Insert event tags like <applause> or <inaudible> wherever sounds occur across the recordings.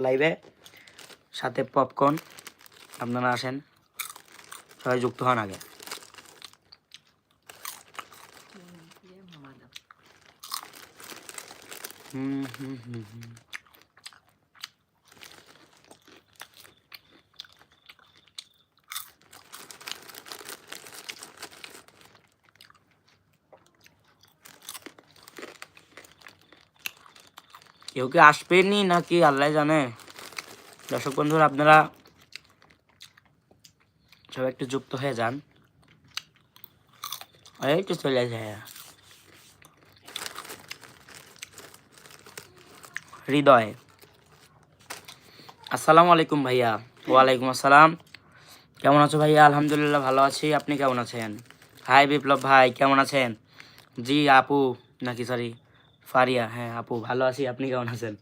লাইভে সাথে পপকর্ন আপনারা আসেন। সবাই যুক্ত হন আগে। হুম হুম হুম হুম। কেউ কি আসবেনি নাকি? আল্লাহ জানে। দর্শক বন্ধুরা, আপনারা সব একটু যুক্ত হয়ে যান। এই তো চলে যায়। হৃদয়। আসসালামু আলাইকুম ভাইয়া। ওয়ালাইকুম আসসালাম। কেমন আছো ভাইয়া? আলহামদুলিল্লাহ ভালো আছি। আপনি কেমন আছেন? হাই বিপ্লব ভাই, কেমন আছেন? জি আপু, নাকি সরি ফারিয়া হ্যাঁ আপু, ভালো আছি। আপনি কেমন আছেন?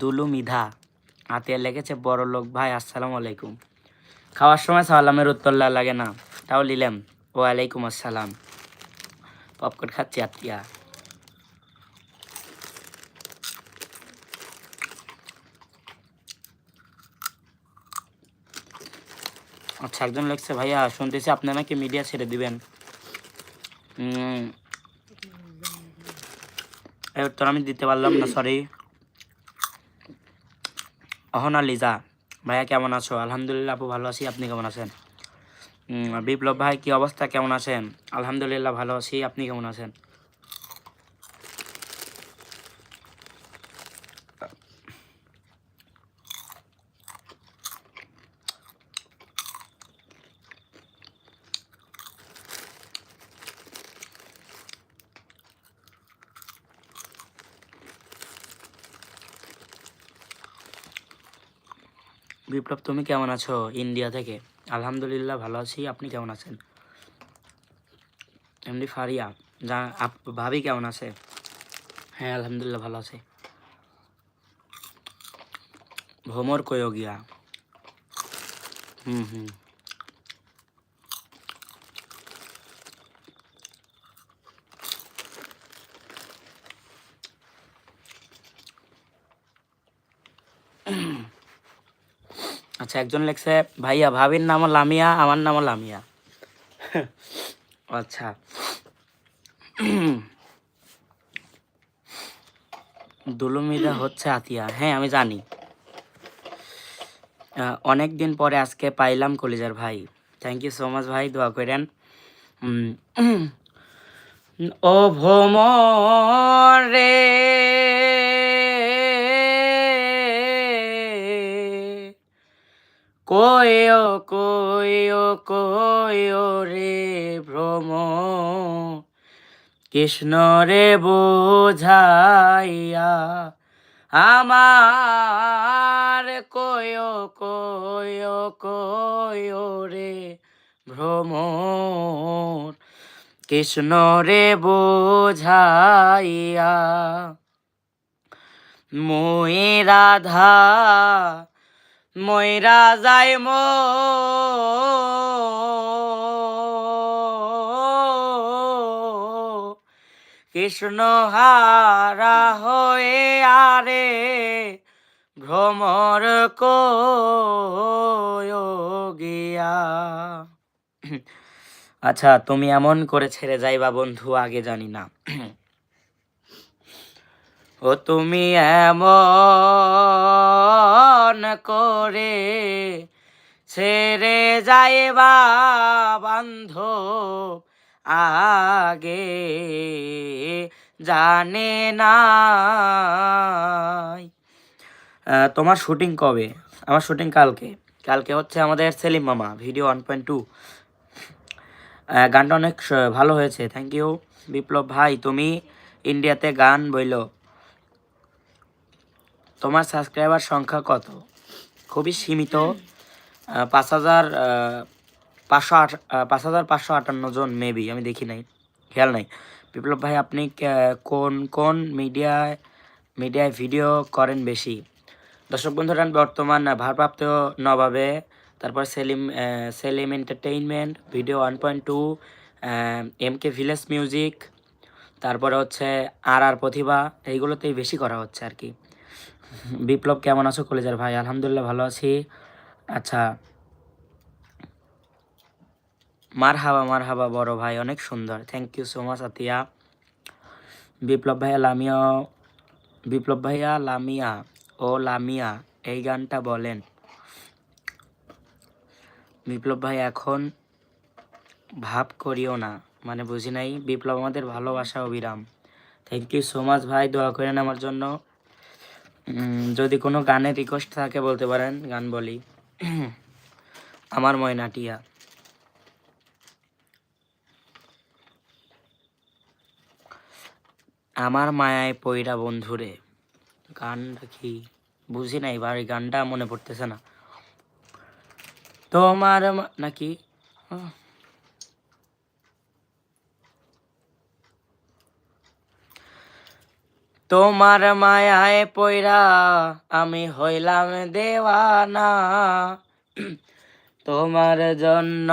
দুলু মিধা হাতে লেগেছে, বড় লোক। ভাই, আসসালামু আলাইকুম। খাওয়ার সময় সালামের উত্তর লাগে না। তাও নিলাম। ওয়ালাইকুম আসসালাম। পপকর্ন খাচ্ছি আত্মীয়া আচ্ছা একজন লেখছে ভাইয়া, শুনতেছি আপনি নাকি মিডিয়া ছেড়ে দিবেন। এই উত্তর আমি দিতে পারলাম না সরি অহনা লিজা, ভাইয়া, কেমন আছো? আলহামদুলিল্লাহ, আপু ভালো আছি, আপনি কেমন আছেন? বিপ্লব ভাই, কি অবস্থা? কেমন আছেন? আলহামদুলিল্লাহ, ভালো আছি, আপনি কেমন আছেন? বিপ্লব, তুমি কেমন আছো? ইন্ডিয়া থেকে। আলহামদুলিল্লাহ ভালো আছি। আপনি কেমন আছেন? এমনি ফারিয়া, যা ভাবি কেমন আছে? হ্যাঁ আলহামদুলিল্লাহ ভালো আছে। ভ্রমর কয়ো গিয়া হুম হুম। আচ্ছা একজন লেখছে, ভাইয়া, ভাবির নাম লামিয়া, আমার নামও লামিয়া। আচ্ছা। দুলুমিদা হচ্ছে আতিয়া। হ্যাঁ আমি জানি। অনেক দিন পরে আজকে পাইলাম কলিজার ভাই। থ্যাংক ইউ সো মাচ ভাই, দোয়া করেন। ও ভোমরে কয়ো কয়ো কয়ো রে ভ্রম। কৃষ্ণ রে বোঝাইয়া আমার কয়ো কয়ো কয়ো রে ভ্রমর কৃষ্ণ রে বোঝাইয়া মই রাধা ময়রা যায় মো কৃষ্ণ হারা হয়ে আরে ভ্রমর গিয়া। আচ্ছা তুমি এমন করে ছেড়ে যাইবা বন্ধু, আগে জানি না। ও তুমি এমন করে ছেড়ে যাইবা বান্ধব আগে জানে না তোমার শুটিং কবে? আমার শুটিং কালকে। কালকে হচ্ছে আমাদের সেলিম মামা, ভিডিও ওয়ান পয়েন্ট টু। গানটা অনেক ভালো হয়েছে থ্যাংক ইউ বিপ্লব ভাই, তুমি ইন্ডিয়াতে গান বইলো। তোমার সাবস্ক্রাইবার সংখ্যা কত? খুবই সীমিত। পাঁচ হাজার পাঁচশো আট পাঁচ হাজার পাঁচশো আটান্ন জন মেবি আমি দেখি নাই, খেয়াল নাই। বিপ্লব ভাই, আপনি কোন কোন মিডিয়ায় মিডিয়ায় ভিডিও করেন বেশি? দর্শক বন্ধুরা বর্তমান ভারপ্রাপ্ত নবাবে, তারপর Selim Selim entertainment video one point two M K village music তারপরে হচ্ছে আর আর প্রতিভা এইগুলোতেই বেশি করা হচ্ছে আর কি। বিপ্লব, কেমন আছো? কলেজের ভাই, আলহামদুলিল্লাহ ভালো আছি। আচ্ছা। মার হাবা মার হাবা বড় ভাই, অনেক সুন্দর। Thank you so much Atiya. Biplob ভাইয়া, লামিয়া। বিপ্লব ভাইয়া, লামিয়া। ও লামিয়া, এই গানটা বলেন। বিপ্লব ভাই, এখন ভাব করিও না। মানে বুঝি নাই, বিপ্লব আমাদের ভালোবাসা, অবিরাম। থ্যাংক ইউ সো মাচ ভাই, দোয়া করেন আমার জন্য। যদি কোনো গানের রিকোয়েস্ট থাকে বলতে পারেন, গান বলি। আমার ময়নাটিয়া আমার মায়ায় পইরা বন্ধুরে, গানটা কি? বুঝি নাই এই গানটা মনে পড়তেছে না। তোমার নাকি? তোমার মায়ায় পয়রা আমি হইলাম দেওয়ানা। <clears throat> তোমার জন্য